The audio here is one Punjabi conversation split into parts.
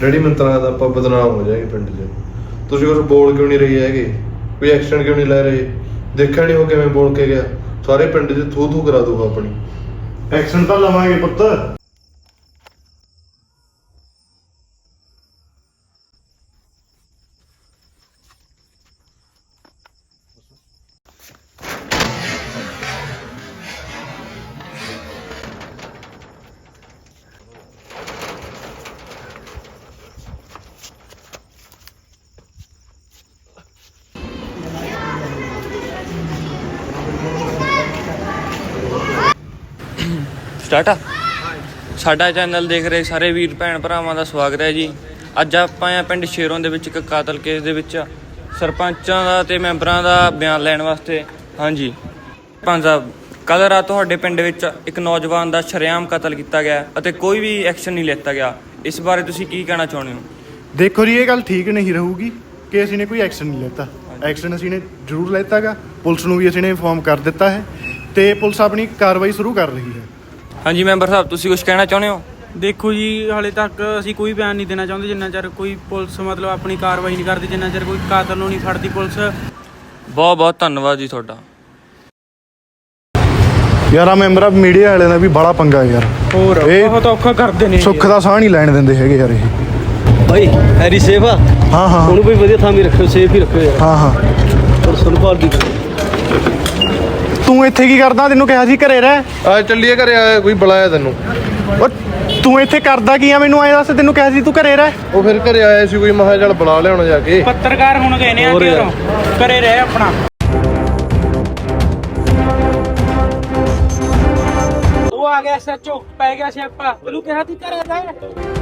ਡੈਡੀ ਮੰਤਰਾਂ ਦਾ ਆਪਾਂ ਬਦਨਾਮ ਹੋ ਜਾਏਗੇ ਪਿੰਡ 'ਚ। ਤੁਸੀਂ ਕੁਝ ਬੋਲ ਕਿਉਂ ਨਹੀਂ ਰਹੇ ਹੈਗੇ? ਕੋਈ ਐਕਸ਼ਨ ਕਿਉਂ ਨਹੀਂ ਲੈ ਰਹੇ? ਦੇਖਿਆ ਨਹੀਂ ਉਹ ਕਿਵੇਂ ਬੋਲ ਕੇ ਗਿਆ। ਸਾਰੇ ਪਿੰਡ 'ਚ ਥੂ ਥੂ ਕਰਾ ਦੂਗਾ ਆਪਣੀ। ਐਕਸ਼ਨ ਤਾਂ ਲਵਾਂਗੇ ਪੁੱਤ। ਸਟਾਰਟ ਆ? ਸਾਡਾ ਚੈਨਲ ਦੇਖ ਰਹੇ ਸਾਰੇ ਵੀਰ ਭੈਣ ਭਰਾਵਾਂ ਦਾ ਸਵਾਗਤ ਹੈ ਜੀ। ਅੱਜ ਆਪਾਂ ਆ ਪਿੰਡ ਸ਼ੇਰੋਂ ਦੇ ਵਿੱਚ ਇੱਕ ਕਾਤਲ ਕੇਸ ਦੇ ਵਿੱਚ ਸਰਪੰਚਾਂ ਦਾ ਤੇ ਮੈਂਬਰਾਂ ਦਾ ਬਿਆਨ ਲੈਣ ਵਾਸਤੇ। ਹਾਂਜੀ। ਪੰਜ ਸਾਹਿਬ ਕੱਲ੍ਹ ਰਾਤ ਤੁਹਾਡੇ ਪਿੰਡ ਵਿੱਚ ਇੱਕ ਨੌਜਵਾਨ ਦਾ ਸ਼ਰੇਆਮ ਕਤਲ ਕੀਤਾ ਗਿਆ ਅਤੇ ਕੋਈ ਵੀ ਐਕਸ਼ਨ ਨਹੀਂ ਲਿੱਤਾ ਗਿਆ। ਇਸ ਬਾਰੇ ਤੁਸੀਂ ਕੀ ਕਹਿਣਾ ਚਾਹੁੰਦੇ ਹੋ? ਦੇਖੋ ਜੀ ਇਹ ਗੱਲ ਠੀਕ ਨਹੀਂ ਰਹੂਗੀ ਕਿ ਅਸੀਂ ਨੇ ਕੋਈ ਐਕਸ਼ਨ ਨਹੀਂ ਲੈਤਾ। ਐਕਸ਼ਨ ਅਸੀਂ ਨੇ ਜ਼ਰੂਰ ਲੈਤਾਗਾ। ਪੁਲਿਸ ਨੂੰ ਵੀ ਅਸੀਂ ਨੇ ਇਨਫੋਰਮ ਕਰ ਦਿੱਤਾ ਹੈ ਤੇ ਪੁਲਿਸ ਆਪਣੀ ਕਾਰਵਾਈ ਸ਼ੁਰੂ ਕਰ ਰਹੀ ਹੈ। ਹਾਂਜੀ ਮੈਂਬਰ ਸਾਹਿਬ ਤੁਸੀਂ ਕੁਝ ਕਹਿਣਾ ਚਾਹੁੰਦੇ ਹੋ? ਦੇਖੋ ਜੀ ਹਾਲੇ ਤੱਕ ਅਸੀਂ ਕੋਈ ਬਿਆਨ ਨਹੀਂ ਦੇਣਾ ਚਾਹੁੰਦੇ ਜਿੰਨਾ ਚਿਰ ਕੋਈ ਪੁਲਿਸ ਮਤਲਬ ਆਪਣੀ ਕਾਰਵਾਈ ਨਹੀਂ ਕਰਦੀ ਜਿੰਨਾ ਚਿਰ ਕੋਈ ਕਾਤਲ ਨੂੰ ਨਹੀਂ ਫੜਦੀ ਪੁਲਿਸ। ਬਹੁਤ ਬਹੁਤ ਧੰਨਵਾਦ ਜੀ ਤੁਹਾਡਾ। ਯਾਰ ਆ ਮੈਂਬਰ ਮੀਡੀਆ ਵਾਲਿਆਂ ਦਾ ਵੀ ਬੜਾ ਪੰਗਾ ਯਾਰ। ਹੋਰ ਇਹ ਬਹੁਤ ਔਖਾ ਕਰਦੇ ਨੇ ਸੁੱਖ ਦਾ ਸਾਹ ਨਹੀਂ ਲੈਣ ਦਿੰਦੇ ਹੈਗੇ ਯਾਰ ਇਹ। ਭਾਈ ਹੈਰੀ ਸੇਫ ਆ ਹਾਂ ਹਾਂ। ਉਹਨੂੰ ਵੀ ਵਧੀਆ ਥਾਂ ਵੀ ਰੱਖਿਓ ਸੇਫ ਹੀ ਰੱਖਿਓ ਯਾਰ। ਹਾਂ ਹਾਂ। ਪਰ ਸੰਭਾਲ ਦੀ। ਤੂੰ ਇੱਥੇ ਕੀ ਕਰਦਾ? ਤੈਨੂੰ ਕਿਹਾ ਸੀ ਘਰੇ ਰਹਿ। ਆ ਚੱਲੀਏ ਘਰੇ ਆਇਆ ਕੋਈ ਬੁਲਾਇਆ ਤੈਨੂੰ। ਓ ਤੂੰ ਇੱਥੇ ਕਰਦਾ ਕੀ ਆ ਮੈਨੂੰ ਐਂ ਦੱਸ ਤੈਨੂੰ ਕਿਹਾ ਸੀ ਤੂੰ ਘਰੇ ਰਹਿ। ਉਹ ਫਿਰ ਘਰੇ ਆਇਆ ਸੀ ਕੋਈ ਮਹਾ ਚੱਲ ਬੁਲਾ ਲਿਆਉਣਾ ਜਾ ਕੇ। ਪੱਤਰਕਾਰ ਹੁਣ ਗਏ ਨੇ ਆ ਹੋਰ ਯਾਰ। ਘਰੋਂ। ਘਰੇ ਰਹਿ ਆਪਣਾ। ਉਹ ਆ ਗਿਆ ਸੱਚੋ। ਪੈ ਗਿਆ ਸਿਆਪਾ। ਤੈਨੂੰ ਕਿਹਾ ਸੀ ਘਰੇ ਰਹਿ।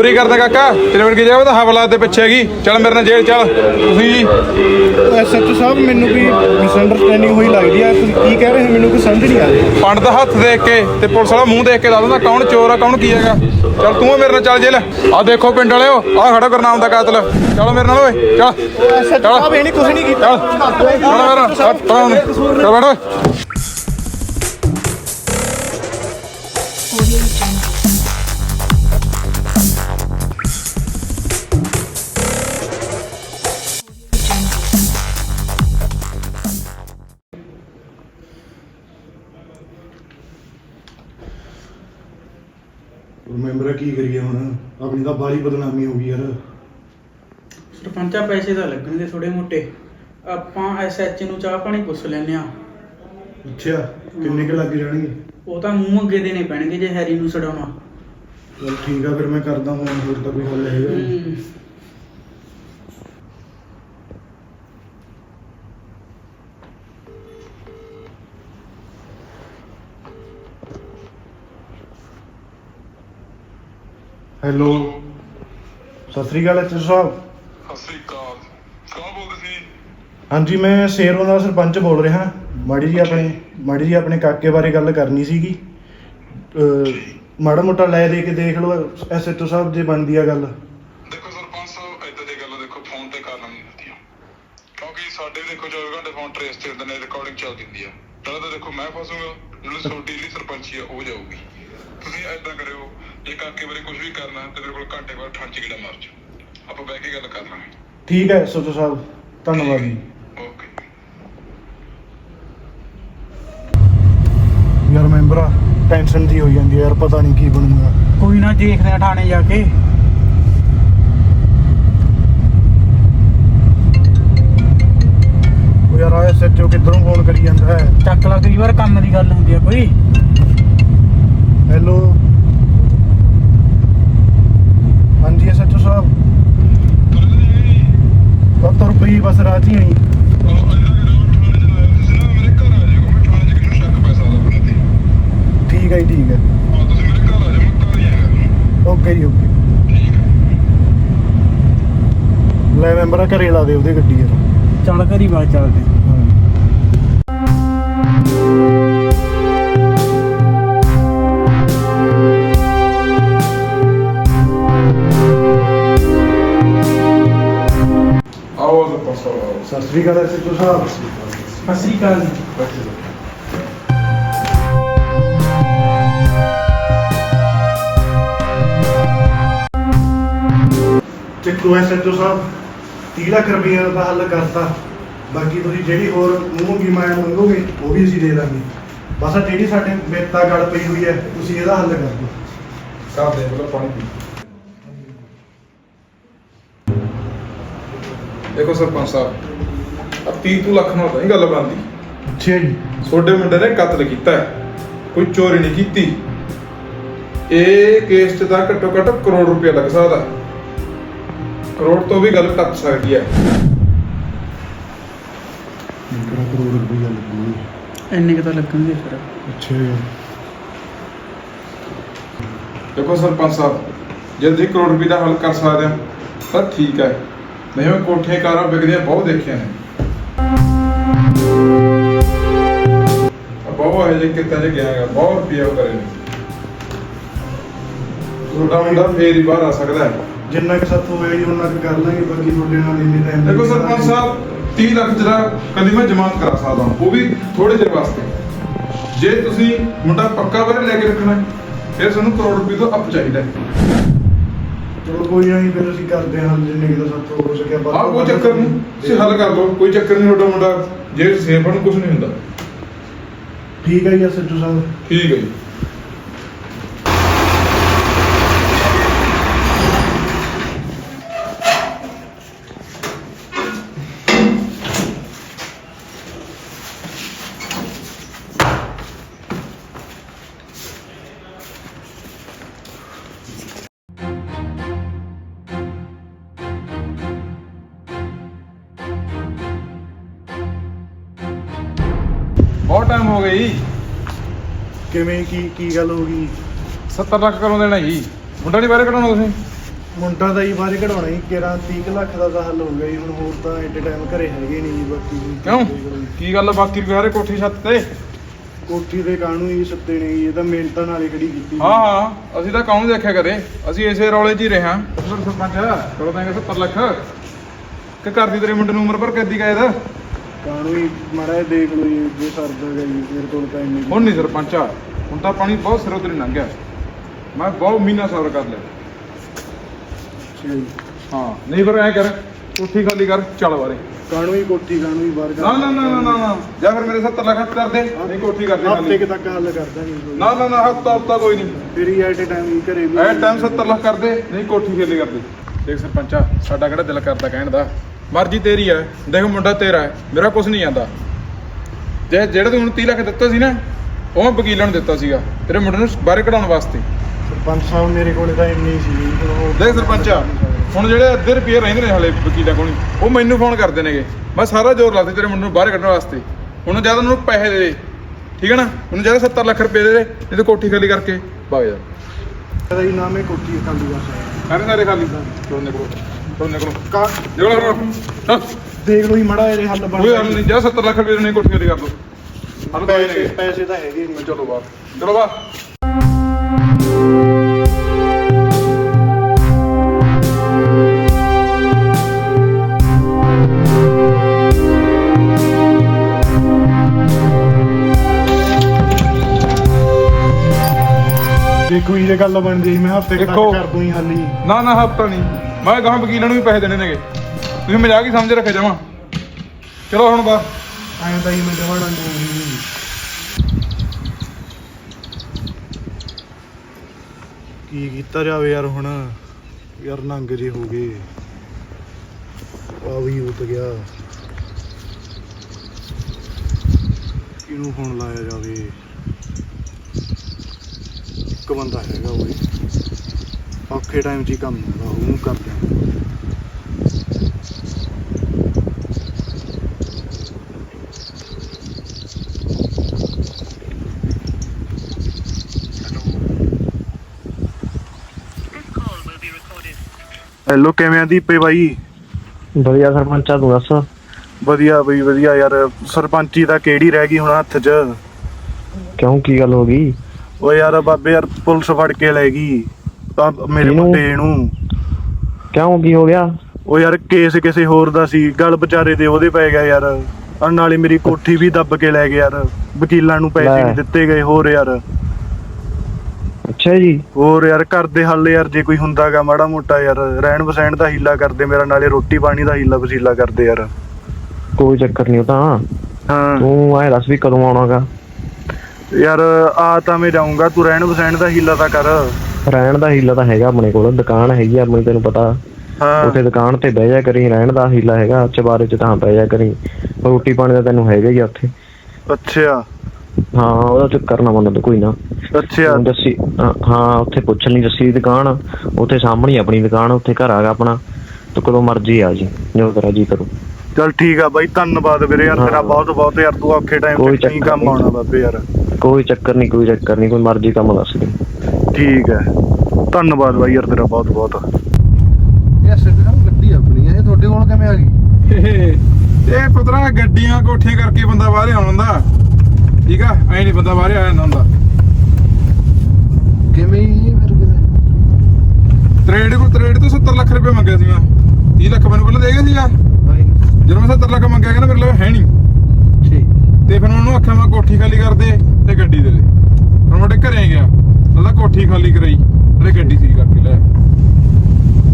ਪੂਰੀ ਕਰਦਾ ਕਾਕਾ। ਤੇਰੇ ਵਰਗੀ ਜਾਵੇ ਤਾਂ ਹਵਲਾ ਦੇ ਪਿੱਛੇ ਹੈਗੀ। ਚੱਲ ਮੇਰੇ ਨਾਲ ਜੇਲ੍ਹ ਚੱਲ। ਤੁਸੀਂ ਜੀ। ਐਸਐਚਓ ਸਾਹਿਬ ਮੈਨੂੰ ਵੀ ਮਿਸਅੰਡਰਸਟੈਂਡਿੰਗ ਹੋਈ ਲੱਗਦੀ ਆ। ਤੁਸੀਂ ਕੀ ਕਹਿ ਰਹੇ ਹੋ? ਮੈਨੂੰ ਕੋਈ ਸਮਝ ਨਹੀਂ ਆ ਰਹੀ। ਪੰਡ ਦਾ ਹੱਥ ਦੇਖ ਕੇ ਤੇ ਪੁਲਿਸ ਵਾਲਾ ਮੂੰਹ ਦੇਖ ਕੇ ਦੱਸ ਦਿੰਦਾ ਕੌਣ ਚੋਰ ਆ ਕੌਣ ਕੀ ਹੈਗਾ। ਚੱਲ ਤੂੰ ਮੇਰੇ ਨਾਲ ਚੱਲ ਜੇਲ੍ਹ। ਆ ਦੇਖੋ ਪਿੰਡ ਵਾਲਿਓ ਆ ਖੜਾ ਗੁਰਨਾਮ ਦਾ ਕਾਤਲ। ਚਲੋ ਮੇਰੇ ਨਾਲ ਓਏ ਚੱਲ। ਐਸਐਚਓ ਸਾਹਿਬ ਇਹਨੇ ਕੁਝ ਨਹੀਂ ਕੀਤਾ। ਚੱਲ। ਚਲੋ ਮੇਰੇ ਬੈਠ ਓਏ। ਬਾਲੀ ਬਦਨਾਮੀ ਹੋ ਗਈ ਯਾਰ। ਸਰਪੰਚਾ ਪੈਸੇ ਤਾਂ ਲੱਗਣਗੇ ਥੋੜੇ ਮੋਟੇ। ਆਪਾਂ ਐਸਐਚ ਨੂੰ ਚਾਹ ਪਾਣੀ ਪੁੱਛ ਲੈਨੇ ਆ ਅੱਛਾ ਕਿੰਨੇ ਕੁ ਲੱਗ ਜਾਣਗੇ? ਉਹ ਤਾਂ ਮੂੰਹ ਅੱਗੇ ਦੇਣੇ ਪੈਣਗੇ ਜੇ ਹੈਰੀ ਨੂੰ ਛਡਾਉਣਾ ਚਲ ਠੀਕ ਆ ਫਿਰ ਮੈਂ ਕਰਦਾ ਹਾਂ ਹੋਰ ਤਾਂ ਕੋਈ ਹੱਲ ਹੈਗਾ। ਨਹੀਂ। ਹੈਲੋ। ਸਤਿ ਸ੍ਰੀ ਅਕਾਲ ਐਚਓ ਸਾਹਿਬ। ਸਤਿ ਸ੍ਰੀ ਅਕਾਲ। ਕੌਣ ਬੋਲਦੇ ਸੀ? ਹਾਂਜੀ ਮੈਂ ਸ਼ੇਰੋਂ ਦਾ ਸਰਪੰਚ ਬੋਲ ਰਿਹਾ। ਮਾੜੀ ਜੀ ਆਪਣੇ ਮਾੜੀ ਜੀ ਆਪਣੇ ਕਾਕੇ ਬਾਰੇ ਗੱਲ ਕਰਨੀ ਸੀਗੀ। ਮਾੜਾ ਮੋਟਾ ਲੈ ਦੇ ਕੇ ਦੇਖ ਲਓ ਐਸਐਚਓ ਸਾਹਿਬ ਜੇ ਬਣਦੀ ਆ ਗੱਲ। ਦੇਖੋ ਸਰਪੰਚ ਸਾਹਿਬ ਇਦਾਂ ਦੀ ਗੱਲਾਂ ਦੇਖੋ ਫੋਨ ਤੇ ਕਰਨਾ ਨਹੀਂ ਹੁੰਦੀਆਂ ਕਿਉਂਕਿ ਸਾਡੇ ਦੇਖੋ 24 ਘੰਟੇ ਫੋਨ ਟ੍ਰੇਸ ਤੇ ਹੁੰਦੇ ਨੇ ਰਿਕਾਰਡਿੰਗ ਚੱਲਦੀ ਹੁੰਦੀ ਆ। ਪਹਿਲਾਂ ਤਾਂ ਦੇਖੋ ਮੈਂ ਫਸੂਗਾ ਜਿਹੜੀ ਛੋਟੀ ਜਿਹੜੀ ਸਰਪੰਚੀ ਆ ਉਹ ਜਾਊਗੀ। ਤੁਸੀਂ ਇਦਾਂ ਕਰਿਓ ਜੇ ਕਾਕੇ ਬਾਰੇ ਕੁਝ ਵੀ ਕਰਨਾ ਤੇ ਮੇਰੇ ਕੋਲ ਘੰਟੇ ਬਾਅਦ ਠੰਡ ਚ ਗੇੜਾ ਮਾਰ ਜਾਓ। ਆਪਾਂ ਬਹਿ ਕੇ ਗੱਲ ਕਰ ਲਾਂਗੇ। ਠੀਕ ਹੈ ਐਸਐਚਓ ਸਾਹਿਬ ਧੰਨਵਾਦ ਜੀ। ਓਕੇ। ਯਾਰ ਮੈਂਬਰਾ ਟੈਨਸ਼ਨ ਜੀ ਹੋਈ ਜਾਂਦੀ ਹੈ ਯਾਰ ਪਤਾ ਨਹੀਂ ਕੀ ਬਣੂਗਾ। ਕੋਈ ਨਾ ਦੇਖਦੇ ਆ ਥਾਣੇ ਜਾ ਕੇ। ਉਹ ਯਾਰ ਆ ਐਸਐਚਓ ਕਿੱਧਰੋਂ ਫੋਨ ਕਰੀ ਜਾਂਦਾ ਹੈ? ਚੱਕ ਲਾ ਕਈ ਵਾਰ ਕੰਮ ਦੀ ਗੱਲ ਹੁੰਦੀ ਆ ਕੋਈ। ਹੈਲੋ ਹਾਂਜੀ ਐਸਐਚਓ ਸਾਹਿਬ। ਉਹ ਤੁਰ ਪਈ ਬਸ ਰਾਜੀ ਨਹੀਂ ਠੀਕ ਹੈ ਜੀ, ਠੀਕ ਹੈ। ਓਕੇ ਜੀ ਓਕੇ। ਲੈ ਮੈਂਬਰਾਂ ਘਰੇ ਲਾ ਦੇ ਉਹਦੇ ਗੱਡੀ ਯਾਰ। ਚੱਲ ਕਰੀ ਬਾਅਦ ਚੱਲਦੇ। ਸ੍ਰੀ ਅਕਾਲ ਐਸਐਚਓ ਸਾਹਿਬ ਸਤਿ ਸ੍ਰੀ ਅਕਾਲ ਜੀ। ਚੱਕੋ ਐਸਐਚਓ ਸਾਹਿਬ 30 ਲੱਖ ਰੁਪਏ ਦਾ ਹੱਲ ਕਰਤਾ ਬਾਕੀ ਤੁਸੀਂ ਜਿਹੜੀ ਹੋਰ ਮੂੰਹ ਮਾਇਆ ਮੰਗੋਗੇ, ਉਹ ਵੀ ਅਸੀਂ ਦੇ ਦਾਂਗੇ। ਬਸ ਆਹ ਜਿਹੜੀ ਸਾਡੇ ਬੇਤਾ ਗੱਲ ਪਈ ਹੋਈ ਹੈ, ਤੁਸੀਂ ਇਹਦਾ ਹੱਲ ਕਰ ਦਿਓ। ਕਰ ਦੇ ਮਤਲਬ ਪਾਣੀ ਪੀ। ਦੇਖੋ ਸਰਪੰਚ ਸਾਹਿਬ ਆ 30 ਤੋਂ ਲੱਖ ਨਾਲ ਤਾਂ ਨਹੀਂ ਗੱਲ ਬਣਦੀ। ਅੱਛਾ ਜੀ। ਛੋਡੇ ਮੁੰਡੇ ਨੇ ਕਤਲ ਕੀਤਾ ਹੈ। ਕੋਈ ਚੋਰੀ ਨਹੀਂ ਕੀਤੀ। ਇਹ ਕੇਸ 'ਚ ਤਾਂ ਘੱਟੋ ਘੱਟ ਕਰੋੜ ਰੁਪਏ ਲੱਗ ਸਕਦਾ ਕਰੋੜ ਤੋਂ ਵੀ ਗੱਲ ਟੱਪ ਸਕਦੀ ਹੈ। ਕਿਹੜਾ ਕਰੋੜ ਰੁਪਏ ਲੱਗੂਗੀ ਇੰਨੇ ਕੁ ਤਾਂ ਲੱਗਣਗੇ ਫਿਰ। ਅੱਛਾ ਜੀ। ਦੇਖੋ ਸਰਪੰਚ ਸਾਹਿਬ ਜੇ ਤੁਸੀਂ ਕਰੋੜ ਰੁਪਏ ਦਾ ਹੱਲ ਕਰ ਸਕਦੇ ਹੋ ਤਾਂ ਠੀਕ ਹੈ। ਨਹੀਂ ਮੈਂ ਕੋਠੇ ਕਾਰਾਂ ਵਿਕਦੀਆਂ ਬਹੁਤ ਦੇਖੀਆਂ ਨੇ। ਬਹੁਤ ਹੈ ਜੇ ਕਿਤੇ ਜੇ ਗਿਆ ਹੈਗਾ ਬਹੁਤ ਉਹ ਕਰੇ ਨੇ। ਤੁਹਾਡਾ ਮੁੰਡਾ ਫੇਰ ਹੀ ਬਾਹਰ ਆ ਸਕਦਾ ਹੈ। ਜਿੰਨਾ ਕਿ ਸਾਥੋਂ ਹੋਇਆ ਜੀ ਉਹਨਾਂ ਕਰ ਲਾਂਗੇ ਬਾਕੀ ਤੁਹਾਡੇ ਨਾਲ ਇੰਨੇ ਟਾਈਮ ਦੇਖੋ ਸਰਪੰਚ ਸਾਹਿਬ 30 ਲੱਖ ਜਿਹੜਾ ਕਦੀ ਮੈਂ ਜ਼ਮਾਨਤ ਕਰਾ ਸਕਦਾ ਹਾਂ ਉਹ ਵੀ ਥੋੜੇ ਚਿਰ ਵਾਸਤੇ। ਜੇ ਤੁਸੀਂ ਮੁੰਡਾ ਪੱਕਾ ਬਾਰੇ ਲੈ ਕੇ ਰੱਖਣਾ ਹੈ, ਫਿਰ ਤੁਹਾਨੂੰ ਕਰੋੜ ਰੁਪਏ ਤੋਂ ਅਪ ਚਾਹੀਦਾ ਹੈ। ਚਲੋ ਕੋਈ ਨਹੀਂ ਫਿਰ ਅਸੀਂ ਕਰਦੇ ਹਾਂ ਜਿੰਨੇ ਕਿ ਦਾ ਸਾਥੋਂ ਹੋ ਸਕਿਆ ਆਹ ਕੋਈ ਚੱਕਰ ਨਹੀਂ ਤੁਸੀਂ ਹੱਲ ਕਰ ਲਓ ਕੋਈ ਚੱਕਰ ਨਹੀਂ ਤੁਹਾਡਾ ਮੁੰਡਾ ਜੇ ਸੇਫ ਨੂੰ ਕੁਝ ਨਹੀਂ ਹੁੰਦਾ। ਠੀਕ ਹੈ ਜੀ ਐਸਐਚਓ ਸਾਹਿਬ? ਠੀਕ ਹੈ ਜੀ। ਕਿਵੇਂ ਕੀ ਕੀ ਗੱਲ ਹੋ ਗਈ? 70 ਲੱਖ ਕਰੋ ਦੇਣਾ ਜੀ। ਮੁੰਡਾ ਨਹੀਂ ਬਾਰੇ ਕਢਾਉਣਾ ਤੁਸੀਂ? ਮੁੰਡਾ ਦਾ ਹੀ ਬਾਰੇ ਕਢਾਉਣਾ ਹੀ ਕਿਰਾਂ 30 ਕੁ ਲੱਖ ਦਾ ਤਾਂ ਹੱਲ ਹੋ ਗਿਆ ਜੀ ਹੁਣ ਹੋਰ ਤਾਂ ਐਟ ਟਾਈਮ ਘਰੇ ਹੈਗੇ ਨਹੀਂ ਜੀ ਬਾਕੀ ਜੀ ਕਿਉਂ? ਕੀ ਗੱਲ ਆ ਬਾਕੀ ਸਾਰੇ ਕੋਠੀ ਛੱਤ ਤੇ? ਕੋਠੀ ਦੇ ਕਾਹਨੂੰ ਹੀ ਸੱਤੇ ਨੇ ਜੀ ਇਹ ਤਾਂ ਮਿਹਨਤਾਂ ਨਾਲ ਹੀ ਖੜੀ ਕੀਤੀ ਹਾਂ ਹਾਂ ਅਸੀਂ ਤਾਂ ਕੌਣ ਦੇਖਿਆ ਕਦੇ? ਅਸੀਂ ਇਸੇ ਰੌਲੇ 'ਚ ਹੀ ਰਹੇ ਹਾਂ। ਸਰਪੰਚ ਕਰੋ ਦਾਂਗੇ 70 ਲੱਖ। ਕਿ ਘਰ ਦੀ ਤੇਰੇ ਮੁੰਡੇ ਨੂੰ ਉਮਰ ਭਰ ਕੈਦੀ ਕਾਇਦ ਕਾਹਨੂੰ ਹੀ ਦੇਖ ਲਓ ਜੀ ਜੇ ਸਰਦਾ ਗਾ ਜੀ ਮੇਰੇ ਕੋਲ ਤਾਂ ਇੰਨੀ ਹੁਣ ਨਹੀਂ ਸਰਪੰਚ ਹੁਣ ਤਾਂ ਪਾਣੀ ਬਹੁਤ ਸਿਰੋਂ ਤੇ ਲੰਘ ਗਿਆ ਮੈਂ ਬਹੁਤ ਮਹੀਨਾ ਸਬਰ ਕਰ ਲਿਆ। ਅੱਛਾ ਜੀ। ਹਾਂ ਨਹੀਂ ਫਿਰ ਐ ਕਰ ਕੋਠੀ ਖਾਲੀ ਕਰ ਚੱਲ ਬਾਰੇ। ਹੀ ਕੋਠੀ ਕਾਹਨੂੰ ਹੀ ਬਾਹਰ ਨਾ ਨਾ ਨਾ ਨਾ ਨਾ ਨਾ। ਜਾਂ ਫਿਰ ਮੇਰੇ 70 ਲੱਖ ਕਰ ਦੇ ਨਹੀਂ ਕੋਠੀ ਕਰ ਦੇ ਹਫ਼ਤੇ ਖਾਲੀ ਕੁ ਤੱਕ ਹੱਲ ਕਰਦਾ ਨਹੀਂ ਕੋਈ ਨਾ ਨਾ ਨਾ ਹਫਤਾ ਹਫਤਾ ਕੋਈ ਨਹੀਂ। ਫਿਰ ਹੀ ਐਟ ਟਾਈਮ ਹੀ ਘਰੇ ਵੀ ਐ ਟਾਈਮ 70 ਲੱਖ ਕਰ ਦੇ। ਨਹੀਂ ਕੋਠੀ ਖੇਲੀ ਕਰ ਦੇ। ਦੇਖ ਸਰਪੰਚਾ ਸਾਡਾ ਕਿਹੜਾ ਦਿਲ ਕਰਦਾ ਕਹਿਣ ਦਾ। ਮਰਜ਼ੀ ਤੇਰੀ ਐ ਦੇਖ ਮੁੰਡਾ ਤੇਰਾ ਹੈ ਮੇਰਾ ਕੁਝ ਨਹੀਂ ਜਾਂਦਾ ਜੇ ਜਿਹੜਾ ਤੂੰ ਹੁਣ 30 ਲੱਖ ਦਿੱਤਾ ਸੀ ਨਾ ਉਹ ਮੈਂ ਵਕੀਲਾਂ ਨੂੰ ਦਿੱਤਾ ਸੀਗਾ ਤੇਰੇ ਮੁੰਡੇ ਨੂੰ ਬਾਹਰ ਕਢਾਉਣ ਵਾਸਤੇ। ਸਰਪੰਚ ਸਾਹਿਬ ਮੇਰੇ ਕੋਲੇ ਤਾਂ ਇੰਨੀ ਸੀ ਦੇਖ ਸਰਪੰਚਾ ਹੁਣ ਜਿਹੜੇ ਅੱਧੇ ਰੁਪਏ ਰਹਿੰਦੇ ਨੇ ਹਲੇ ਵਕੀਲਾਂ ਕੋਲ ਉਹ ਮੈਨੂੰ ਫੋਨ ਕਰਦੇ ਨੇਗੇ। ਮੈਂ ਸਾਰਾ ਜ਼ੋਰ ਲਾਤੇ ਤੇਰੇ ਮੁੰਡੇ ਨੂੰ ਬਾਹਰ ਕੱਢਣ ਵਾਸਤੇ। ਹੁਣ ਜਦ ਉਹਨੂੰ ਪੈਸੇ ਦੇ ਦੇ ਠੀਕ ਹੈ ਨਾ? ਉਹਨੂੰ ਜਦ 70 ਲੱਖ ਰੁਪਏ ਦੇ ਦੇ ਨਹੀਂ ਤਾਂ ਕੋਠੀ ਖਾਲੀ ਕਰਕੇ। ਭਗ ਜਾ। ਇਹਦਾ ਹੀ ਨਾਮ ਹੈ ਕੋਠੀ ਖਾਲੀ ਬਸ। ਸਾਰੇ ਸਾਰੇ ਖਾਲੀ। ਚਲੋ ਨਿਕਲੋ। ਚਲੋ ਨਿਕਲੋ। ਕਾ ਨਿਕਲੋ ਨਿਕਲੋ। ਹਾਂ। ਦੇਖ ਲਓ ਜੀ ਮੜਾ ਇਹਦੇ ਹੱਲ ਬਣ ਕੋਈ ਹੱਲ ਨਹੀਂ ਜਾਂ 70 ਲੱਖ ਰੁਪਏ ਨਹੀਂ ਕੋਠੀ ਖਾਲੀ ਕਰ ਦੋ। ਹੱਲ ਤਾਂ ਪੈਸੇ ਹੋਏ ਪੈਸੇ ਤਾਂ ਹੈਗੇ ਨੇ ਨਹੀਂ ਚਲੋ ਬਾਹਰ ਚਲੋ ਬਾਹਰ ਜੇ ਕੋਈ ਇਹ ਗੱਲ ਬਣਦੀ ਮੈਂ ਹਫ਼ਤੇ ਤੱਕ। ਕਰ ਦੂੰ ਹੀ ਹੱਲ ਹੀ ਨਾ ਨਾ ਹਫਤਾ ਨਹੀਂ। ਮੈਂ ਗਾਹਾਂ ਵਕੀਲਾਂ ਨੂੰ ਵੀ ਪੈਸੇ ਦੇਣੇ ਨੇਗੇ। ਤੁਸੀਂ ਮਜ਼ਾਕ ਹੀ ਸਮਝ ਰੱਖੇ ਜਾਵਾਂ ਚਲੋ ਹੁਣ ਬਾਹਰ ਆਇਆ ਤਾਂ ਹੀ ਮੈਂ ਦਵਾੜਾ ਕੀ ਕੀਤਾ ਜਾਵੇ ਯਾਰ ਹੁਣ? ਯਾਰ ਨੰਗ ਜੇ ਹੋ ਗਏ। ਆ ਵੀ ਉਤ ਗਿਆ। ਕਿਹਨੂੰ ਹੁਣ ਲਾਇਆ ਜਾਵੇ? ਇੱਕ ਬੰਦਾ ਹੈਗਾ ਉਹ ਔਖੇ ਟਾਈਮ 'ਚ ਹੀ ਕੰਮ ਹੁੰਦਾ ਉਹਨੂੰ ਕਰਦੇ ਆ। ਹੈਲੋ ਕਿਵੇਂ ਆ ਦੀਪੇ ਬਾਈ ਵਧੀਆ ਸਰਪੰਚਾ ਤੂੰ ਦੱਸ? ਵਧੀਆ ਬਈ ਵਧੀਆ ਯਾਰ। ਸਰਪੰਚੀ ਦਾ ਕਿਹੜੀ ਰਹਿ ਗਈ ਹੁਣ ਹੱਥ 'ਚ? ਕਿਉਂ ਕੀ ਗੱਲ ਹੋ ਗਈ? ਓ ਯਾਰ ਬਾਬੇ ਯਾਰ ਪੁਲਿਸ ਫੜ ਕੇ ਲੈ ਗਈ। ਤਾਂ ਮੇਰੇ? ਮੁੰਡੇ ਨੂੰ। ਕਿਉਂ ਕੀ ਹੋ ਗਿਆ? ਉਹ ਯਾਰ ਕੇਸ ਕਿਸੇ ਹੋਰ ਦਾ ਸੀ ਗੱਲ ਵਿਚਾਰੇ ਦੇ ਉਹਦੇ ਪੈ ਗਿਆ ਯਾਰ। ਔਰ ਨਾਲੇ ਮੇਰੀ ਕੋਠੀ ਵੀ ਦੱਬ ਕੇ ਲੈ ਗਏ ਯਾਰ। ਵਕੀਲਾਂ ਨੂੰ ਪੈਸੇ ਲੈ। ਨਹੀਂ ਦਿੱਤੇ ਗਏ ਹੋਰ ਯਾਰ। ਅੱਛਾ ਜੀ। ਹੋਰ ਯਾਰ ਘਰ ਦੇ ਹੱਲ ਯਾਰ ਜੇ ਕੋਈ ਹੁੰਦਾਗਾ ਮਾੜਾ ਮੋਟਾ ਯਾਰ। ਰਹਿਣ ਵਸੈਣ ਦਾ ਹੀਲਾ ਕਰਦੇ ਮੇਰਾ ਨਾਲੇ ਰੋਟੀ ਪਾਣੀ ਦਾ ਹੀਲਾ ਵਸੀਲਾ ਕਰਦੇ ਯਾਰ। ਕੋਈ ਚੱਕਰ ਨਹੀਂ ਉਹ ਤਾਂ। ਹਾਂ। ਤੂੰ ਐ ਦੱਸ ਵੀ ਕਦੋਂ ਆਉਣਾਗਾ? ਯਾਰ ਆ ਤਾਂ ਮੈਂ ਜਾਊਂਗਾ ਤੂੰ ਰਹਿਣ ਵਸੈਣ ਦਾ ਹੀਲਾ ਤਾਂ ਕਰ। ਰਹਿਣ ਦਾ ਹੀਲਾ ਤਾਂ ਹੈਗਾ ਆਪਣੇ ਕੋਲ ਦੁਕਾਨ ਹੈਗੀ ਆ ਆਪਣੀ ਤੈਨੂੰ ਪਤਾ। ਹਾਂ। ਉੱਥੇ ਦੁਕਾਨ ਤੇ ਬਹਿ ਜਾ ਕਰੀ ਰਹਿਣ ਦਾ ਹੀਲਾ ਹੈਗਾ ਚਬਾਰੇ ਚ ਤਾਂ ਬਹਿ ਜਾ ਕਰੀ। ਰੋਟੀ ਪਾਣੀ ਦਾ ਤੈਨੂੰ ਹੈਗਾ ਹੀ ਆ ਉੱਥੇ। ਅੱਛਾ। ਹਾਂ ਉਹਦਾ ਚੱਕਰ ਨਾ ਮੰਨ ਕੋਈ ਨਾ। ਅੱਛਾ। ਦੱਸੀ ਹਾਂ, ਉੱਥੇ ਪੁੱਛ ਲਈ ਜੱਸੀ ਦੀ ਦੁਕਾਨ ਉੱਥੇ ਸਾਹਮਣੇ ਆਪਣੀ ਦੁਕਾਨ ਉੱਥੇ ਘਰ ਆਗਾ ਆਪਣਾ। ਤੂੰ ਕਦੋਂ ਮਰਜ਼ੀ ਆ ਜੀ ਜੋ ਤੇਰਾ ਜੀ ਕਰੂ। ਚਲ ਠੀਕ ਆ ਬਾਈ ਧੰਨਵਾਦ ਵੀਰੇ ਯਾਰ ਤੇਰਾ। ਬਹੁਤ ਬਹੁਤ ਯਾਰ ਤੂੰ ਔਖੇ ਟਾਈਮ ਤੇ ਚੱਕਰ ਕੰਮ। ਆਉਣਾ ਬਾਬੇ ਯਾਰ। ਕੋਈ ਚੱਕਰ ਨਹੀਂ ਕੋਈ ਚੱਕਰ ਨਹੀਂ ਕੋਈ ਮਰਜ਼ੀ ਕੰਮ ਦੱਸ ਦੇ। ਠੀਕ ਹੈ। ਧੰਨਵਾਦ ਬਾਈ ਯਾਰ ਤੇਰਾ ਬਹੁਤ ਬਹੁਤ। ਇਹ ਸਿੱਧਾ ਗੱਡੀ ਆਪਣੀ ਹੈ ਇਹ ਤੁਹਾਡੇ ਕੋਲ ਕਿਵੇਂ ਆ ਗਈ? ਇਹ ਪੁੱਤਰਾ ਗੱਡੀਆਂ ਕੋਠੀਆਂ ਕਰਕੇ ਬੰਦਾ ਬਾਹਰ ਆਉਂਦਾ ਠੀਕ ਆ? ਐ ਨਹੀਂ ਬੰਦਾ ਬਾਹਰ ਆ ਜਾਂਦਾ ਹੁੰਦਾ। ਕਿਵੇਂ ਹੀ ਫਿਰ ਕਿਤੇ? ਤਰੇੜ ਕੋ ਤਰੇੜ ਤੋਂ 70 ਲੱਖ ਰੁਪਏ ਮੰਗਿਆ ਸੀ ਮੈਂ 30 ਲੱਖ ਮੈਨੂੰ ਪਹਿਲਾਂ ਦੇ ਗਿਆ ਸੀਗਾ। ਬਾਈ। ਜਦੋਂ ਮੈਂ 70 ਲੱਖ ਮੰਗਿਆ ਕਹਿੰਦਾ ਮੇਰੇ ਲਈ ਹੈ ਨਹੀਂ। ਠੀਕ। ਤੇ ਫਿਰ ਮੈਂ ਉਹਨੂੰ ਆਖਿਆ ਮੈਂ ਕੋਠੀ ਖਾਲੀ ਕਰ ਦੇ ਤੇ ਗੱਡੀ ਦੇ ਦੇ। ਹੁਣ ਮੈਂ ਉਹਦੇ ਘਰੇ ਗਿਆ। ਉਹਦਾ ਕੋਠੀ ਖਾਲੀ ਕਰਾਈ ਉਹਦੇ ਗੱਡੀ ਸੀ ਕਰਕੇ ਲੈ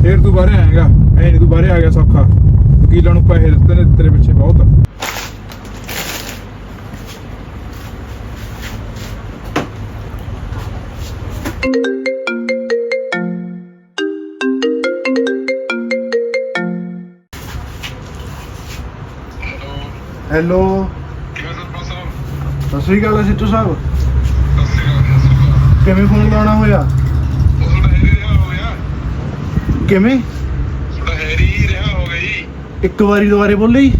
ਫੇਰ ਤੂੰ ਬਾਹਰ ਆਏਗਾ ਐ ਨਹੀਂ ਤੂੰ ਬਾਹਰ ਆ ਗਿਆ ਸੌਖਾ। ਵਕੀਲਾਂ ਨੂੰ ਪੈਸੇ ਦਿੱਤੇ ਨੇ ਤੇਰੇ ਪਿੱਛੇ ਬਹੁਤ। ਹੈਲੋ ਸਤਿ ਸ੍ਰੀ ਅਕਾਲ ਸਿੱਟੂ ਸਾਹਿਬ ਸਤਿ ਸ਼੍ਰੀ ਅਕਾਲ ਸਤਿ ਸ਼੍ਰੀ ਅਕਾਲ ਕਿਵੇਂ ਫੋਨ ਲਾਉਣਾ ਹੋਇਆ? ਉਹ ਤੁਹਾਡਾ ਹੈਰੀ ਰਿਹਾ ਹੋ ਗਿਆ। ਕਿਵੇਂ? ਤੁਹਾਡਾ ਹੈਰੀ ਹੀ ਰਿਹਾ ਹੋ ਗਿਆ ਜੀ। ਇੱਕ ਵਾਰੀ ਦੁਬਾਰੇ ਬੋਲੀ।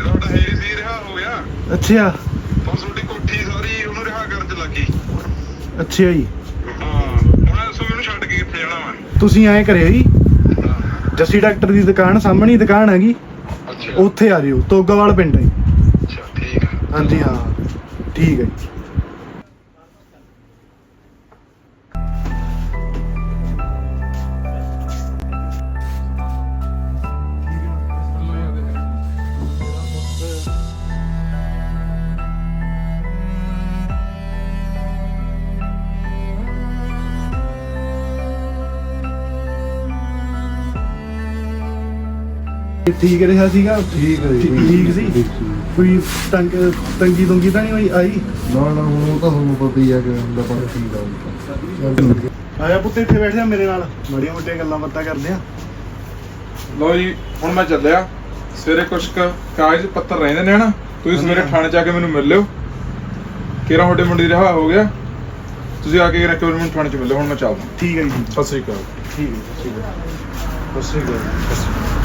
ਤੁਹਾਡਾ ਹੈਰੀ ਸੀ ਰਿਹਾ ਹੋ ਗਿਆ। ਅੱਛਾ। ਹੁਣ ਤੁਹਾਡੀ ਕੋਠੀ ਸਾਰੀ ਉਹਨੂੰ ਰਿਹਾ ਕਰਨ ਚ ਲੱਗੀ। ਅੱਛਾ ਜੀ। ਹਾਂ ਦੱਸੋ ਮੈਨੂੰ ਛੱਡ ਕੇ ਕਿੱਥੇ ਜਾਣਾ ਮੈਂ ਤੁਸੀਂ ਐਂ ਕਰਿਓ ਜੀ। ਜੱਸੀ ਡਾਕਟਰ ਦੀ ਦੁਕਾਨ ਸਾਹਮਣੇ ਹੀ ਦੁਕਾਨ ਹੈਗੀ। ਉੱਥੇ ਆ ਜਿਓ ਤੋਗਾਵਾਲ ਪਿੰਡ ਹੈ। ਅੱਛਾ ਠੀਕ ਆ। ਹਾਂਜੀ ਹਾਂ। ਠੀਕ ਹੈ ਜੀ। ਠੀਕ ਰਿਹਾ ਸੀਗਾ? ਠੀਕ ਹੈ ਜੀ, ਠੀਕ ਸੀ। ਕੋਈ ਤੰਗ ਤੰਗੀ ਤੁੰਗੀ ਤਾਂ ਨਹੀਂ ਹੋਈ ਆਈ? ਨਾ ਨਾ ਹੁਣ ਉਹ ਤਾਂ ਤੁਹਾਨੂੰ ਪਤਾ ਹੀ ਹੈ ਕਿ ਹੁੰਦਾ ਪਰ ਠੀਕ ਆ ਆਇਆ ਪੁੱਤ ਇੱਥੇ ਬੈਠ ਜਾ ਮੇਰੇ ਨਾਲ। ਬੜੀਆਂ ਮੋਟੀਆਂ ਗੱਲਾਂ ਬਾਤਾਂ ਕਰਦੇ ਆ। ਲੋ ਜੀ ਹੁਣ ਮੈਂ ਚੱਲਿਆ। ਸਵੇਰੇ ਕੁਛ ਕੁ ਕਾਗਜ਼ ਪੱਤਰ ਰਹਿੰਦੇ ਨੇ ਹਨਾ? ਤੁਸੀਂ ਸਵੇਰੇ ਥਾਣੇ ਚ ਆ ਕੇ ਮੈਨੂੰ ਮਿਲ ਲਿਓ। ਕਿਹੜਾ ਤੁਹਾਡੇ ਮੁੰਡੇ ਦੀ ਰਿਹਾ ਹੋ ਗਿਆ? ਤੁਸੀਂ ਆ ਕੇ ਮੈਨੂੰ ਥਾਣੇ ਚ ਮਿਲ ਲਿਓ ਹੁਣ ਮੈਂ ਚੱਲਦਾ। ਠੀਕ ਹੈ ਜੀ। ਸਤਿ ਸ੍ਰੀ ਅਕਾਲ। ਠੀਕ ਹੈ ਠੀਕ ਹੈ। ਬਸ ਠੀਕ ਹੈ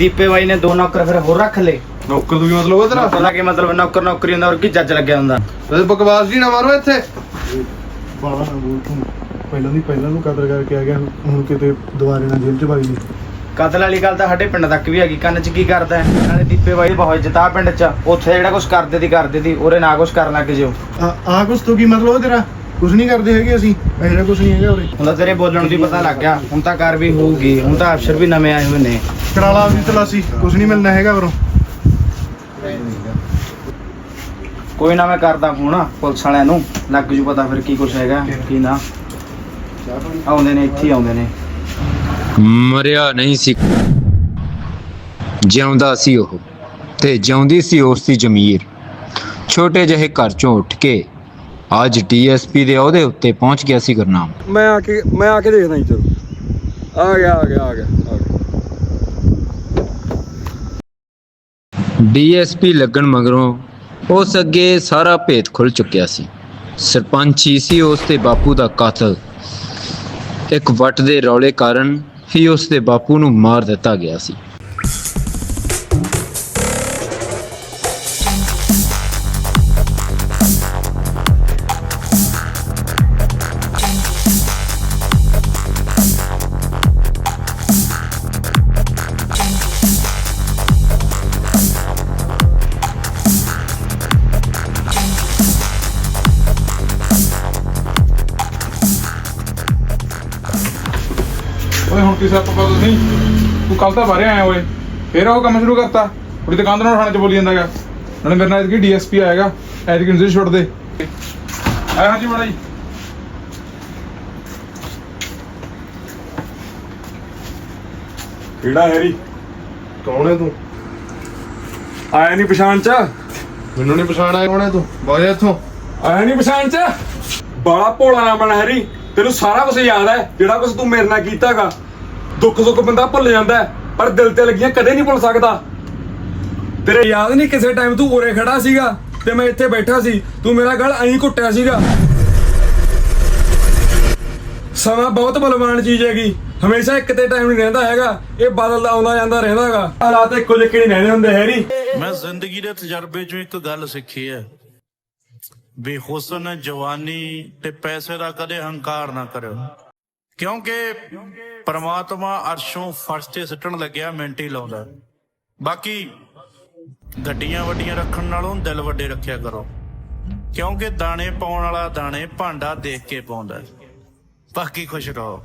ਦੀਪੇ ਬਾਈ ਨੇ ਦੋ ਨੌਕਰ ਫਿਰ ਹੋਰ ਰੱਖ ਲਏ। ਨੌਕਰ ਤੋਂ ਵੀ ਮਤਲਬ ਉਹ ਤੇਰਾ? ਪਤਾ ਕੀ ਮਤਲਬ? ਨੌਕਰ ਨੌਕਰੀ ਹੁੰਦਾ ਔਰ ਕੀ ਜੱਜ ਲੱਗਿਆ ਹੁੰਦਾ? ਵੈਸੇ ਬਕਵਾਸ ਜੀ ਨਾ ਮਾਰੋ ਇੱਥੇ। ਬਾਲਾ ਨਾ ਬੋਲ ਤੂੰ ਪਹਿਲਾਂ ਦੀ ਪਹਿਲਾਂ ਨੂੰ ਕਦਰ ਕਰਕੇ ਆ ਗਿਆ ਹੁਣ ਕਿਤੇ ਦੁਬਾਰੇ ਨਾ ਜੇਲ੍ਹ ਚ ਪਾਈ ਦੀ ਕਤਲ ਵਾਲੀ ਗੱਲ ਤਾਂ ਸਾਡੇ ਪਿੰਡ ਤੱਕ ਵੀ ਹੈਗੀ ਕੰਨ 'ਚ ਕੀ ਕਰਦਾ ਹੈ? ਨਾਲੇ ਦੀਪੇ ਬਾਈ ਬਹੁਤ ਇੱਜ਼ਤ ਆ ਪਿੰਡ 'ਚ। ਉੱਥੇ ਜਿਹੜਾ ਕੁਝ ਕਰਦੇ ਦੀ ਕਰਦੇ ਦੀ ਉਰੇ ਨਾ ਕੁਝ ਕਰਨ ਲੱਗ ਜਿਓ। ਆ ਆ ਕੁਛ ਤੋਂ ਕੀ ਮਤਲਬ ਉਹ ਤੇਰਾ? ਕੁਛ ਨਹੀਂ ਕਰਦੇ ਹੈਗੇ ਅਸੀਂ ਇਹੋ ਜਿਹਾ ਕੁਛ ਨਹੀਂ ਹੈਗਾ ਉਰੇ। ਹੁਣ ਤਾਂ ਤੇਰੇ ਬੋਲਣ ਦੀ ਪਤਾ ਲੱਗ ਗਿਆ ਹੁਣ ਤਾਂ ਕਰ ਵੀ ਹੋਊਗੀ ਹੁਣ ਤਾਂ ਅਫਸਰ ਵੀ ਨਵੇਂ ਆਏ ਹੋਏ ਨੇ। ਕਰਾਲਾ ਆਪਦੀ ਤਲਾਸੀ ਕੁਛ ਨਹੀਂ ਮਿਲਣਾ ਹੈਗਾ ਉਰੋਂ ਕੋਈ ਨਾ ਮੈਂ ਕਰਦਾ ਫੋਨ ਪੁਲਿਸ ਵਾਲਿਆਂ ਨੂੰ ਲੱਗ ਜੂ ਪਤਾ ਫਿਰ ਕੀ ਕੁਝ ਹੈਗਾ ਕੀ ਨਾ। ਆਉਂਦੇ ਨੇ ਇੱਥੇ ਹੀ ਆਉਂਦੇ ਨੇ। ਮਰਿਆ ਨਹੀਂ ਸੀ। ਜਿਉਂਦਾ ਸੀ ਉਹ ਤੇ ਜਿਉਂਦੀ ਸੀ ਉਸ ਦੀ ਜ਼ਮੀਰ। ਛੋਟੇ ਜਿਹੇ ਘਰ ਚੋਂ ਉੱਠ ਕੇ ਅੱਜ ਡੀਐਸਪੀ ਦੇ ਅਹੁਦੇ ਉੱਤੇ ਪਹੁੰਚ ਗਿਆ ਸੀ ਗੁਰਨਾਮ। ਮੈਂ ਆ ਕੇ ਮੈਂ ਆ ਕੇ ਦੇਖਦਾ ਜੀ ਚਲੋ। ਆ ਗਿਆ ਆ ਗਿਆ ਆ ਗਿਆ ਆ ਗਿਆ। ਡੀਐਸਪੀ ਲੱਗਣ ਮਗਰੋਂ ਉਸ ਅੱਗੇ ਸਾਰਾ ਭੇਤ ਖੁੱਲ ਚੁੱਕਿਆ ਸੀ। ਸਰਪੰਚ ਹੀ ਸੀ ਉਸ ਦੇ ਬਾਪੂ ਦਾ ਕਾਤਲ। ਇੱਕ ਵੱਟ ਦੇ ਰੌਲੇ ਕਾਰਨ ਹੀ ਉਸ ਦੇ ਬਾਪੂ ਨੂੰ ਮਾਰ ਦਿੱਤਾ ਗਿਆ ਸੀ। ਸੱਪ ਪਾ ਤੁਸੀਂ। ਤੂੰ ਕੱਲ ਤਾਂ ਬਾਹਰ ਆਇਆ ਓਏ। ਫੇਰ ਉਹ ਕੰਮ ਸ਼ੁਰੂ ਕਰਤਾ। ਕੁੜੀ ਦੁਕਾਨ ਤੋਂ ਥਾਣੇ ਚ ਬੋਲੀ ਜਾਂਦਾਗਾ। ਨਾਲੇ ਮੇਰੇ ਨਾਲ ਐਤਕੀ ਡੀਐਸਪੀ ਆਏਗਾ ਐਤਕੀ ਨੂੰ ਛੋੜ ਦੇ ਆਇਆ ਹਾਂਜੀ ਮਾੜਾ ਜੀ। ਕਿਹੜਾ ਹੈਰੀ? ਕੌਣ ਹੈ ਤੂੰ? ਆਇਆ ਨਹੀਂ ਪਛਾਣ ਚ? ਮੈਨੂੰ ਨਹੀਂ ਪਛਾਣ ਆਇਆ। ਕੌਣ ਹੈ ਤੂੰ? ਬਾਹਰ ਇੱਥੋਂ। ਆਇਆ ਨਹੀਂ ਪਛਾਣ ਚ? ਬਾਲਾ ਭੋਲਾ ਨਾ ਬਣ ਹੈਰੀ। ਤੈਨੂੰ ਸਾਰਾ ਕੁਝ ਯਾਦ ਹੈ ਜਿਹੜਾ ਕੁਝ ਤੂੰ ਮੇਰੇ ਨਾਲ ਕੀਤਾਗਾ। ਦੁੱਖ ਸੁੱਖ ਬੰਦਾ ਭੁੱਲ ਜਾਂਦਾ ਪਰ ਦਿਲ ਤੇ ਲੱਗੀਆਂ ਕਦੇ ਨਹੀਂ ਭੁੱਲ ਸਕਦਾ। ਤੇਰੇ ਯਾਦ ਨਹੀਂ ਕਿਸੇ ਟਾਈਮ ਤੂੰ ਉਰੇ ਖੜਾ ਸੀਗਾ ਤੇ ਮੈਂ ਇੱਥੇ ਬੈਠਾ ਸੀ, ਤੂੰ ਮੇਰਾ ਗਲ ਐਂ ਘੁੱਟਿਆ ਸੀਗਾ। ਸਮਾਂ ਬਹੁਤ ਬਲਵਾਨ ਚੀਜ਼ ਹੈਗੀ, ਹਮੇਸ਼ਾ ਇੱਕ ਤੇ ਟਾਈਮ ਨਹੀਂ ਰਹਿੰਦਾ ਹੈਗਾ, ਇਹ ਬਦਲਦਾ ਆਉਂਦਾ ਜਾਂਦਾ ਰਹਿੰਦਾ ਹੈਗਾ। ਹਾਲਾਤ ਇੱਕੋ ਜਿਹੇ ਨਹੀਂ ਰਹਿੰਦੇ ਹੁੰਦੇ, ਹੈਰੀ? ਮੈਂ ਜ਼ਿੰਦਗੀ ਦੇ ਤਜਰਬੇ ਚੋਂ ਇੱਕ ਗੱਲ ਸਿੱਖੀ ਹੈ। ਵੀ ਜਵਾਨੀ ਤੇ ਪੈਸੇ ਦਾ ਕਦੇ ਹੰਕਾਰ ਨਾ ਕਰਿਓ। ਕਿਉਂਕਿ ਪਰਮਾਤਮਾ ਅਰਸ਼ੋਂ ਫਰਸ਼ ਤੇ ਸਿੱਟਣ ਲੱਗਿਆ, ਮਿੰਟ ਹੀ ਲਾਉਂਦਾ। ਬਾਕੀ ਗੱਡੀਆਂ ਵੱਡੀਆਂ ਰੱਖਣ ਨਾਲੋਂ ਦਿਲ ਵੱਡੇ ਰੱਖਿਆ ਕਰੋ। ਕਿਉਂਕਿ ਦਾਣੇ ਪਾਉਣ ਵਾਲਾ ਦਾਣੇ ਭਾਂਡਾ ਦੇਖ ਕੇ ਪਾਉਂਦਾ। ਹੈ। ਬਾਕੀ ਖੁਸ਼ ਰਹੋ।